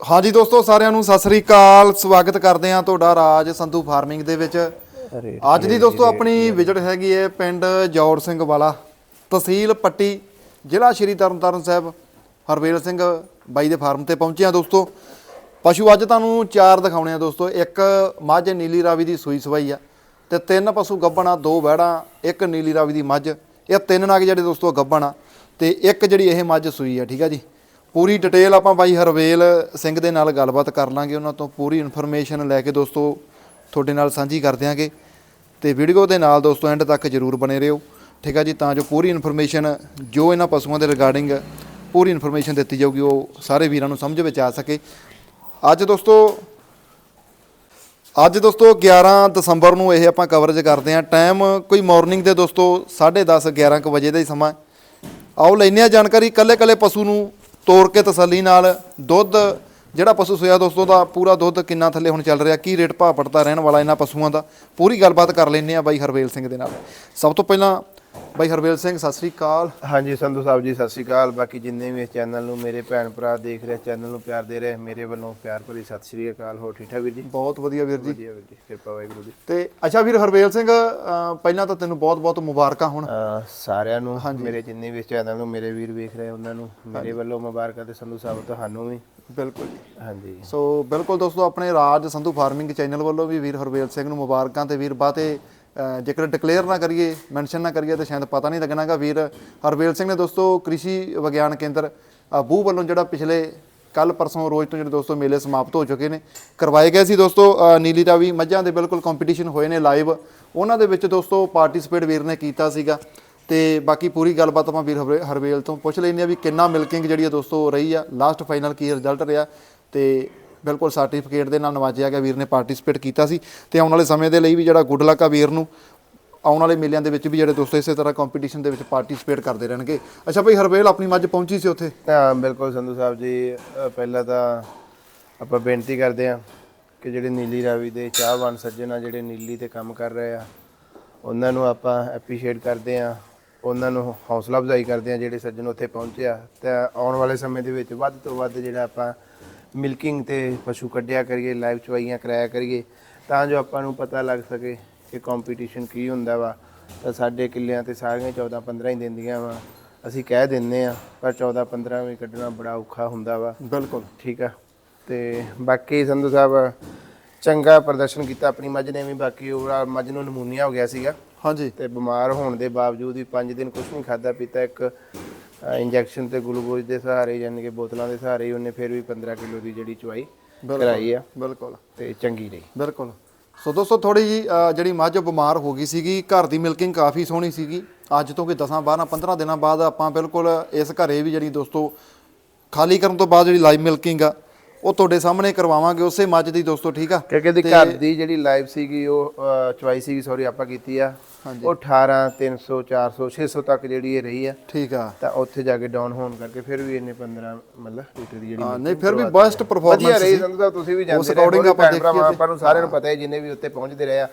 ਹਾਂਜੀ ਦੋਸਤੋ ਸਾਰਿਆਂ ਨੂੰ ਸਤਿ ਸ੍ਰੀ ਅਕਾਲ। ਸਵਾਗਤ ਕਰਦੇ ਹਾਂ ਤੁਹਾਡਾ ਰਾਜ ਸੰਧੂ ਫਾਰਮਿੰਗ ਦੇ ਵਿੱਚ। ਅੱਜ ਦੀ ਦੋਸਤੋ ਆਪਣੀ ਵਿਜ਼ਿਟ ਹੈਗੀ ਹੈ ਪਿੰਡ ਜੌੜ ਸਿੰਘ ਵਾਲਾ ਤਹਿਸੀਲ ਪੱਟੀ ਜ਼ਿਲ੍ਹਾ ਸ਼੍ਰੀ ਤਰਨਤਾਰਨ ਸਾਹਿਬ ਹਰਵੇਲ ਸਿੰਘ ਬਾਈ ਦੇ ਫਾਰਮ ਤੇ ਪਹੁੰਚੇ ਹਾਂ ਦੋਸਤੋ। ਪਸ਼ੂ ਅੱਜ ਤੁਹਾਨੂੰ ਚਾਰ ਦਿਖਾਉਣੇ ਆ ਦੋਸਤੋ ਇੱਕ ਮੱਝ ਨੀਲੀ ਰਾਵੀ ਦੀ ਸੂਈ ਸਵਾਈ ਆ ਤੇ ਤਿੰਨ ਪਸ਼ੂ ਗੱਭਣ ਆ ਦੋ ਵਹਿੜਾਂ ਇੱਕ ਨੀਲੀ ਰਾਵੀ ਦੀ ਮੱਝ ਇਹ ਤਿੰਨ ਨਗ ਜਿਹੜੇ ਦੋਸਤੋ ਗੱਭਣ ਆ ਤੇ ਇੱਕ ਜਿਹੜੀ ਇਹ ਮੱਝ ਸੂਈ ਆ ਠੀਕ ਆ ਜੀ? ਪੂਰੀ ਡਿਟੇਲ ਆਪਾਂ ਬਾਈ ਹਰਵੇਲ ਸਿੰਘ ਦੇ ਨਾਲ ਗੱਲਬਾਤ ਕਰ ਲਾਂਗੇ, ਉਹਨਾਂ ਤੋਂ ਪੂਰੀ ਇਨਫੋਰਮੇਸ਼ਨ ਲੈ ਕੇ ਦੋਸਤੋ ਤੁਹਾਡੇ ਨਾਲ ਸਾਂਝੀ ਕਰ ਦਿਆਂਗੇ। ਤੇ ਵੀਡੀਓ ਦੇ ਨਾਲ ਦੋਸਤੋ ਐਂਡ ਤੱਕ ਜਰੂਰ ਬਣੇ ਰਹੋ। ਠੀਕ ਆ ਜੀ, ਤਾਂ ਜੋ ਪੂਰੀ ਇਨਫੋਰਮੇਸ਼ਨ ਜੋ ਇਹਨਾਂ ਪਸ਼ੂਆਂ ਦੇ ਰਿਗਾਰਡਿੰਗ ਪੂਰੀ ਇਨਫੋਰਮੇਸ਼ਨ ਦਿੱਤੀ ਜਾਊਗੀ, ਉਹ ਸਾਰੇ ਵੀਰਾਂ ਨੂੰ ਸਮਝ ਵਿੱਚ ਆ ਸਕੇ। ਅੱਜ ਦੋਸਤੋ ਅੱਜ ਦੋਸਤੋ 11 ਦਸੰਬਰ ਨੂੰ ਇਹ ਆਪਾਂ ਕਵਰੇਜ ਕਰਦੇ ਹਾਂ। ਟਾਈਮ ਕੋਈ ਮਾਰਨਿੰਗ ਦੇ ਦੋਸਤੋ 10:30 11 ਕੁ ਵਜੇ ਦਾ ਹੀ ਸਮਾਂ ਆਓ ਲੈਨੇ ਆ ਜਾਣਕਾਰੀ ਕੱਲੇ ਕੱਲੇ ਪਸ਼ੂ ਨੂੰ ਤੋੜ ਕੇ ਤਸੱਲੀ ਨਾਲ ਦੁੱਧ, ਜਿਹੜਾ ਪਸ਼ੂ ਸੋਇਆ ਦੋਸਤੋ ਦਾ ਪੂਰਾ ਦੁੱਧ ਕਿੰਨਾ ਥੱਲੇ ਹੁਣ ਚੱਲ ਰਿਹਾ, ਕੀ ਰੇਟ ਭਾਅ ਪੜਤਾ ਰਹਿਣ ਵਾਲਾ ਇਹਨਾਂ ਪਸ਼ੂਆਂ ਦਾ? ਪੂਰੀ ਗੱਲਬਾਤ ਕਰ ਲੈਂਦੇ ਆ ਬਾਈ ਹਰਵੇਲ ਸਿੰਘ ਦੇ ਨਾਲ। ਸਭ ਤੋਂ ਪਹਿਲਾਂ ਬਾਈ ਹਰਵੇਲ ਸਿੰਘ ਸਤਿ ਸ੍ਰੀ ਅਕਾਲ। ਹਾਂਜੀ ਸੰਧੂ ਸਾਹਿਬ ਜੀ ਸਤਿ ਸ਼੍ਰੀ ਅਕਾਲ। ਬਾਕੀ ਜਿੰਨੇ ਵੀ ਇਸ ਚੈਨਲ ਨੂੰ ਮੇਰੇ ਭੈਣ ਭਰਾ ਦੇਖ ਰਹੇ ਚੈਨਲ ਨੂੰ ਪਿਆਰ ਦੇ ਰਹੇ ਮੇਰੇ ਵੱਲੋਂ ਪਿਆਰ ਭਰੀ ਸਤਿ ਸ਼੍ਰੀ ਅਕਾਲ। ਹੋ ਠੀਕ ਠਾਕ ਵੀਰ ਜੀ? ਬਹੁਤ ਵਧੀਆ ਵੀਰ ਜੀ। ਵਧੀਆ ਵੀਰ ਜੀ ਕਿਰਪਾ ਵਾਹਿਗੁਰੂ ਦੀ ਤੇ ਅੱਛਾ ਵੀਰ ਹਰਵੇਲ ਸਿੰਘ ਪਹਿਲਾਂ ਤਾਂ ਤੈਨੂੰ ਬਹੁਤ ਬਹੁਤ ਮੁਬਾਰਕਾਂ ਹੁਣ। ਸਾਰਿਆਂ ਨੂੰ ਮੇਰੇ ਜਿੰਨੇ ਵੀ ਇਸ ਚੈਨਲ ਨੂੰ ਮੇਰੇ ਵੀਰ ਵੇਖ ਰਹੇ ਉਹਨਾਂ ਨੂੰ ਮੇਰੇ ਵੱਲੋਂ ਮੁਬਾਰਕਾਂ ਤੇ ਸੰਧੂ ਸਾਹਿਬ ਤੁਹਾਨੂੰ ਵੀ। ਬਿਲਕੁਲ ਹਾਂਜੀ। ਸੋ ਬਿਲਕੁਲ ਦੋਸਤੋ ਆਪਣੇ ਰਾਜ ਸੰਧੂ ਫਾਰਮਿੰਗ ਚੈਨਲ ਵੱਲੋਂ ਵੀ ਵੀਰ ਹਰਵੇਲ ਸਿੰਘ ਨੂੰ ਮੁਬਾਰਕਾਂ ਤੇ ਵੀਰ ਬਾਤੇ ਜੇਕਰ ਡਿਕਲੇਅਰ ਨਾ ਕਰੀਏ ਮੈਂਸ਼ਨ ਨਾ ਕਰੀਏ, ਤਾਂ ਸ਼ਾਇਦ ਪਤਾ ਨਹੀਂ ਲੱਗਣਾਗਾ ਵੀਰ। ਹਰਵੇਲ ਸਿੰਘ ਨੇ ਦੋਸਤੋ, ਕ੍ਰਿਸ਼ੀ ਵਿਗਿਆਨ ਕੇਂਦਰ, ਅਹ ਬੂ ਵੱਲੋਂ ਜਿਹੜਾ ਪਿਛਲੇ ਕੱਲ ਪਰਸੋਂ ਰੋਜ਼ ਤੋਂ ਜਿਹੜੇ ਦੋਸਤੋ ਮੇਲੇ ਸਮਾਪਤ ਹੋ ਚੁੱਕੇ ਨੇ, ਕਰਵਾਏ ਗਏ ਸੀ ਦੋਸਤੋ, ਅਹ ਨੀਲੀ ਰਾਵੀ ਮੱਝਾਂ ਦੇ ਬਿਲਕੁਲ ਕੰਪੀਟੀਸ਼ਨ ਹੋਏ ਨੇ ਲਾਈਵ ਉਹਨਾਂ ਦੇ ਵਿੱਚ ਦੋਸਤੋ ਪਾਰਟਿਸਿਪੇਟ ਵੀਰ ਨੇ ਕੀਤਾ ਸੀਗਾ। ਤੇ ਬਾਕੀ ਪੂਰੀ ਗੱਲਬਾਤ ਆਪਾਂ ਵੀਰ ਹਰਵੇ- ਹਰਵੇਲ ਤੋਂ ਪੁੱਛ ਲੈਂਦੇ ਆ ਵੀ ਕਿੰਨਾ ਮਿਲਕਿੰਗ ਜਿਹੜੀ ਆ ਦੋਸਤੋ ਰਹੀ ਆ। ਲਾਸਟ ਫਾਈਨਲ ਕੀ ਰਿਜ਼ਲਟ ਰਿਹਾ? ਤੇ ਬਿਲਕੁਲ ਸਰਟੀਫਿਕੇਟ ਦੇ ਨਾਲ ਨਵਾਜਿਆ ਗਿਆ, ਵੀਰ ਨੇ ਪਾਰਟਿਸਿਪੇਟ ਕੀਤਾ ਸੀ ਤੇ ਆਉਣ ਵਾਲੇ ਸਮੇਂ ਦੇ ਲਈ ਵੀ ਜਿਹੜਾ ਗੁੱਡ ਲੱਕ ਆ ਵੀਰ ਨੂੰ, ਆਉਣ ਵਾਲੇ ਮੇਲਿਆਂ ਦੇ ਵਿੱਚ ਵੀ ਜਿਹੜੇ ਦੋਸਤੋ ਇਸੇ ਤਰ੍ਹਾਂ ਕੰਪੀਟੀਸ਼ਨ ਦੇ ਵਿੱਚ ਪਾਰਟਿਸਿਪੇਟ ਕਰਦੇ ਰਹਿਣਗੇ। ਅੱਛਾ ਭਾਈ ਹਰਵੇਲ ਆਪਣੀ ਮੱਝ ਪਹੁੰਚੀ ਸੀ ਉੱਥੇ? ਹਾਂ ਬਿਲਕੁਲ ਸੰਧੂ ਸਾਹਿਬ ਜੀ, ਅਹ ਪਹਿਲਾਂ ਤਾਂ ਆਪਾਂ ਬੇਨਤੀ ਕਰਦੇ ਹਾਂ ਕਿ ਜਿਹੜੇ ਨੀਲੀ ਰਾਵੀ ਦੇ ਚਾਹਵਾਨ ਸੱਜਣ ਆ, ਜਿਹੜੇ ਨੀਲੀ ਤੇ ਕੰਮ ਕਰ ਰਹੇ ਆ, ਉਹਨਾਂ ਨੂੰ ਆਪਾਂ ਐਪਰੀਸ਼ੀਏਟ ਕਰਦੇ ਹਾਂ, ਉਹਨਾਂ ਨੂੰ ਹੌਸਲਾ ਅਫਜ਼ਾਈ ਕਰਦੇ ਹਾਂ ਜਿਹੜੇ ਸੱਜਣ ਉੱਥੇ ਪਹੁੰਚੇ ਆ। ਤੇ ਆਉਣ ਵਾਲੇ ਸਮੇਂ ਦੇ ਵਿੱਚ ਵੱਧ ਤੋਂ ਵੱਧ ਜਿਹੜਾ ਆਪਾਂ ਮਿਲਕਿੰਗ ਤੇ ਪਸ਼ੂ ਕੱਢਿਆ ਕਰੀਏ ਲਾਈਵ ਚਵਾਈਆਂ ਕਰਾਇਆ ਕਰੀਏ ਤਾਂ ਜੋ ਆਪਾਂ ਨੂੰ ਪਤਾ ਲੱਗ ਸਕੇ ਕਿ ਕੰਪੀਟੀਸ਼ਨ ਕੀ ਹੁੰਦਾ ਵਾ। ਤਾਂ ਸਾਡੇ ਕਿੱਲਿਆਂ ਤੇ ਸਾਰੀਆਂ 14 15 ਹੀ ਦਿੰਦੀਆਂ ਵਾ। ਅਸੀਂ ਕਹਿ ਦਿੰਨੇ ਆ ਪਰ 14 15 ਵੀ ਕੱਢਣਾ ਬੜਾ ਔਖਾ ਹੁੰਦਾ ਵਾ। ਬਿਲਕੁਲ। ਠੀਕ ਆ? ਤੇ ਬਾਕੀ ਸੰਧੂ ਸਾਹਿਬ ਚੰਗਾ ਪ੍ਰਦਰਸ਼ਨ ਕੀਤਾ ਆਪਣੀ ਮੱਝ ਨੇ ਵੀ ਬਾਕੀ ਓਵਰਆਲ ਮੱਝ ਨੂੰ ਨਮੂਨੀਆ ਹੋ ਗਿਆ ਸੀਗਾ। ਹਾਂਜੀ। ਤੇ ਬਿਮਾਰ ਹੋਣ ਦੇ ਬਾਵਜੂਦ ਵੀ 5 ਦਿਨ ਕੁਝ ਨਹੀਂ ਖਾਦਾ ਪੀਤਾ ਇੱਕ ਇੰਜੈਕਸ਼ਨ ਤੇ ਗਲੂਕੋਜ਼ ਦੇ ਸਹਾਰੇ ਯਾਨੀ ਕਿ ਬੋਤਲਾਂ ਦੇ ਸਹਾਰੇ ਉਹਨੇ ਫਿਰ ਵੀ 15 ਕਿਲੋ ਦੀ ਜਿਹੜੀ ਚਵਾਈ ਕਰਾਈ ਆ। ਬਿਲਕੁਲ। ਤੇ ਚੰਗੀ ਰਹੀ। ਬਿਲਕੁਲ। ਸੋ ਦੋਸਤੋ ਥੋੜੀ ਜੀ ਜਿਹੜੀ ਮੱਝ ਬਿਮਾਰ ਹੋ ਗਈ ਸੀਗੀ ਘਰ ਦੀ ਮਿਲਕਿੰਗ ਕਾਫੀ ਸੋਹਣੀ ਸੀਗੀ। ਅੱਜ ਤੋਂ ਕਿ 10 12 15 ਦਿਨਾਂ ਬਾਅਦ ਆਪਾਂ ਬਿਲਕੁਲ ਇਸ ਘਰੇ ਵੀ ਜਿਹੜੀ ਦੋਸਤੋ ਖਾਲੀ ਕਰਨ ਤੋਂ ਬਾਅਦ ਜਿਹੜੀ ਲਾਈਵ ਮਿਲਕਿੰਗ ਆ ਉਹ ਤੁਹਾਡੇ ਸਾਹਮਣੇ ਕਰਵਾਵਾਂਗੇ ਉਸੇ ਮੱਝ ਦੀ ਦੋਸਤੋ ਠੀਕ ਆ? ਕਿਉਂਕਿ ਦੀ ਘਰ ਦੀ ਜਿਹੜੀ ਲਾਈਵ ਸੀਗੀ ਉਹ ਚਵਾਈ ਸੀਗੀ ਸੌਰੀ ਆਪਾਂ ਕੀਤੀ ਆ। ਉਹ 18 300 400 600 ਤੱਕ ਜਿਹੜੀ ਇਹ ਰਹੀ ਆ। ਠੀਕ ਆ। ਤਾਂ ਉੱਥੇ ਜਾ ਕੇ ਡਾਊਨ ਹੋਣ ਕਰਕੇ ਫਿਰ ਵੀ ਇਹਨੇ 15 ਮਤਲਬ ਲੀਟਰ ਦੀ ਜਿਹੜੀ ਹਾਂ, ਨਹੀਂ ਫਿਰ ਵੀ ਬੈਸਟ ਵਧੀਆ ਪਰਫਾਰਮੈਂਸ ਰਹੀ ਸੰਧੂ ਤੁਸੀਂ ਵੀ ਜਾਂਦੇ ਰਹੇ according ਆਪਾਂ ਆਪਾਂ ਦੇਖੀਏ ਆਪਾਂ ਨੂੰ ਸਾਰਿਆਂ ਨੂੰ ਪਤਾ ਹੈ ਜਿੰਨੇ ਵੀ ਉੱਤੇ ਪਹੁੰਚਦੇ ਰਹੇ ਆ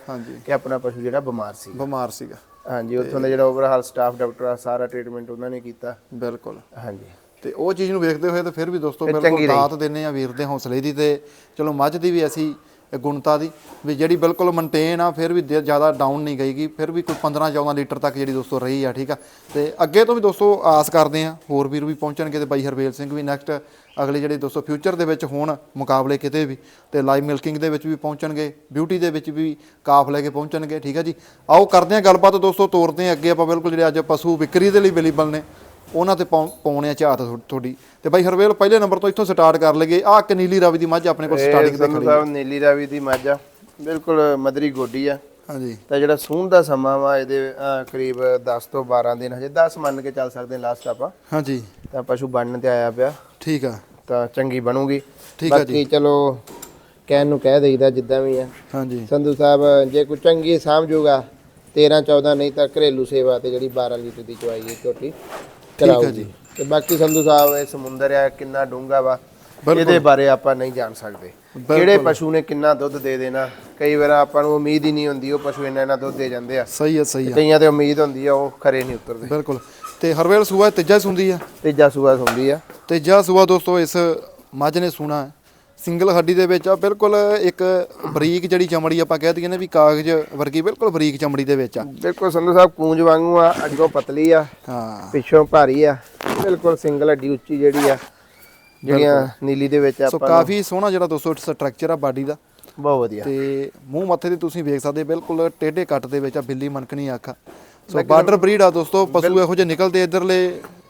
ਕਿ ਆਪਣਾ ਪਸ਼ੂ ਜਿਹੜਾ ਬਿਮਾਰ ਸੀ ਬਿਮਾਰ ਸੀਗਾ। ਹਾਂਜੀ ਉੱਥੋਂ ਦਾ ਜਿਹੜਾ ਓਵਰਹਾਲ ਸਟਾਫ ਡਾਕਟਰ ਆ ਸਾਰਾ ਟ੍ਰੀਟਮੈਂਟ ਉਹਨਾਂ ਨੇ ਕੀਤਾ। ਬਿਲਕੁਲ। ਹਾਂਜੀ। ਤੇ ਉਹ ਚੀਜ਼ ਨੂੰ ਵੇਖਦੇ ਹੋਏ ਤਾਂ ਫਿਰ ਵੀ ਦੋਸਤੋ ਬਿਲਕੁਲ ਦਾਤ ਦਿੰਨੇ ਆ ਵੀਰ ਦੇ ਹੌਸਲੇ ਦੀ ਤੇ ਚਲੋ ਮੱਝ ਦੀ ਵੀ ਅਸੀਂ ਗੁਣਤਾ ਦੀ ਵੀ ਜਿਹੜੀ ਬਿਲਕੁਲ ਮੇਨਟੇਨ ਆ ਫਿਰ ਵੀ ਜ਼ਿਆਦਾ ਡਾਊਨ ਨਹੀਂ ਗਈਗੀ ਫਿਰ ਵੀ ਕੋਈ 15 14 ਲੀਟਰ ਤੱਕ ਜਿਹੜੀ ਦੋਸਤੋ ਰਹੀ ਆ ਠੀਕ ਆ। ਤੇ ਅੱਗੇ ਤੋਂ ਵੀ ਦੋਸਤੋ ਆਸ ਕਰਦੇ ਆ ਹੋਰ ਵੀਰ ਵੀ ਪਹੁੰਚਣਗੇ ਤੇ ਬਾਈ ਹਰਵੇਲ ਸਿੰਘ ਵੀ ਨੈਕਸਟ ਅਗਲੇ ਜਿਹੜੇ ਦੋਸਤੋ ਫਿਊਚਰ ਦੇ ਵਿੱਚ ਹੋਣ ਮੁਕਾਬਲੇ ਕਿਤੇ ਵੀ ਤੇ ਲਾਈਵ ਮਿਲਕਿੰਗ ਦੇ ਵਿੱਚ ਵੀ ਪਹੁੰਚਣਗੇ ਬਿਊਟੀ ਦੇ ਵਿੱਚ ਵੀ ਕਾਫ ਲੈ ਕੇ ਪਹੁੰਚਣਗੇ ਠੀਕ ਆ ਜੀ। ਆਓ ਕਰਦੇ ਆ ਗੱਲਬਾਤ ਦੋਸਤੋ ਤੋਰਦੇ ਆ ਅੱਗੇ ਆਪਾਂ ਬਿਲਕੁਲ ਜਿਹੜੇ ਅੱਜ ਪਸ਼ੂ ਵਿਕਰੀ ਦੇ ਲਈ ਅਵੇਲੇਬਲ ਨੇ ਉਹਨਾਂ ਤੇ ਪਾਉ- ਪਾਉਣੇ ਆ ਝਾਤ ਤੁਹਾਡੀ। ਤੇ ਬਾਈ ਹਰਵੇਲ ਪਹਿਲੇ ਨੰਬਰ ਤੋਂ ਇੱਥੋਂ ਸਟਾਰਟ ਕਰ ਲਈਏ। ਆਹ ਕਨੀਲੀ ਰਾਵੀ ਦੀ ਮੱਝ ਆਪਣੇ ਕੋਲ ਸਟਾਰਟਿੰਗ ਤੇ ਸੰਧੂ ਸਾਹਿਬ ਨੀਲੀ ਰਾਵੀ ਦੀ ਮੱਝ ਆ। ਬਿਲਕੁਲ ਮਦਰੀ ਗੋਡੀ ਆ। ਹਾਂਜੀ। ਤਾਂ ਜਿਹੜਾ ਸੂਣ ਦਾ ਸਮਾਂ ਵਾ ਇਹਦੇ ਅਹ, ਕਰੀਬ 10 ਤੋਂ 12 ਦਿਨ ਹਜੇ 10 ਮੰਨ ਕੇ ਚੱਲ ਸਕਦੇ ਲਾਸਟ ਆਪਾਂ। ਹਾਂਜੀ। ਤਾਂ ਪਸ਼ੂ ਬਣਨ ਤੇ ਆਇਆ ਪਿਆ। ਠੀਕ ਆ। ਤਾਂ ਚੰਗੀ ਬਣੂਗੀ। ਠੀਕ ਆ ਬਾਕੀ ਚਲੋ ਕਹਿਣ ਨੂੰ ਕਹਿ ਦੇਈਦਾ ਜਿੱਦਾਂ ਵੀ ਆ। ਹਾਂਜੀ। ਸੰਧੂ ਸਾਹਿਬ ਜੇ ਕੋਈ ਚੰਗੀ ਸਮਝੂਗਾ 13 14 ਨਹੀਂ ਤਾਂ ਘਰੇਲੂ ਸੇਵਾ ਤੇ ਜਿਹੜੀ 12 ਲੀਟਰ ਦੀ ਚਵਾਈ ਹੈ ਝੋਟੀ। ਕਰਾਊਗੀ ਤੇ ਬਾਕੀ ਸੰਧੂ ਸਾਹਿਬ ਇਹ ਸਮੁੰਦਰ ਆ ਕਿੰਨਾ ਡੂੰਘਾ ਵਾ ਇਹਦੇ ਬਾਰੇ ਆਪਾਂ ਨਹੀਂ ਜਾਣ ਸਕਦੇ। ਕਿਹੜੇ ਪਸ਼ੂ ਨੇ ਕਿੰਨਾ ਦੁੱਧ ਦੇ ਦੇਣਾ ਕਈ ਵਾਰ ਆਪਾਂ ਨੂੰ ਉਮੀਦ ਹੀ ਨਹੀਂ ਹੁੰਦੀ ਉਹ ਪਸ਼ੂ ਇੰਨਾ ਇੰਨਾ ਦੁੱਧ ਦੇ ਜਾਂਦੇ ਆ। ਸਹੀ ਆ ਸਹੀ ਆ। ਕਈਆਂ ਤੇ ਉਮੀਦ ਹੁੰਦੀ ਆ ਉਹ ਖਰੇ ਨਹੀਂ ਉਤਰਦੇ। ਬਿਲਕੁਲ। ਤੇ ਹਰਵੇਲ ਸੂਆ ਤੀਜਾ ਸੁੰਦੀ ਆ? ਤੀਜਾ ਸੂਆ ਹੁੰਦੀ ਆ। ਤੀਜਾ ਸੂਆ ਦੋਸਤੋ ਇਸ ਮੱਝ ਨੇ ਸੁਣਾ ਸਿੰਗਲ ਹੱਡੀ ਦੇ ਵਿੱਚ ਆ ਬਿਲਕੁਲ ਇੱਕ ਬਰੀਕ ਜਿਹੜੀ ਚਮੜੀ ਆਪਾਂ ਕਹਿ ਦਈਏ ਨੇ ਵੀ ਕਾਗਜ਼ ਵਰਗੀ ਬਿਲਕੁਲ ਬਰੀਕ ਚਮੜੀ ਦੇ ਵਿੱਚ ਆ। ਬਿਲਕੁਲ ਸੰਧੂ ਸਾਹਿਬ ਕੂੰਜ ਵਾਂਗੂ ਆ ਅੱਗੋਂ ਪਤਲੀ ਆ ਹਾਂ। ਪਿੱਛੋਂ ਭਾਰੀ ਆ ਬਿਲਕੁਲ ਸਿੰਗਲ ਹੱਡੀ ਉੱਚੀ ਜਿਹੜੀ ਆ ਜਿਹੜੀਆਂ ਨੀਲੀ ਦੇ ਵਿੱਚ ਸੋ ਆਪਾਂ ਨੂੰ ਕਾਫੀ ਸੋਹਣਾ ਜਿਹੜਾ ਦੋਸਤੋ ਸਟਰਕਚਰ ਆ ਬਾਡੀ ਦਾ। ਬਹੁਤ ਵਧੀਆ। ਤੇ ਮੂੰਹ ਮੱਥੇ ਤੇ ਤੁਸੀਂ ਵੇਖ ਸਕਦੇ ਬਿਲਕੁਲ ਟੇਢੇ ਕੱਟ ਦੇ ਵਿੱਚ ਆ ਬਿੱਲੀ ਮਨਕਣੀ ਅੱਖ। ਸੋ ਬਾਰਡਰ ਬਰੀਡ ਆ ਦੋਸਤੋ ਪਸ਼ੂ ਇਹੋ ਜਿਹੇ ਨਿਕਲਦੇ ਇਧਰਲੇ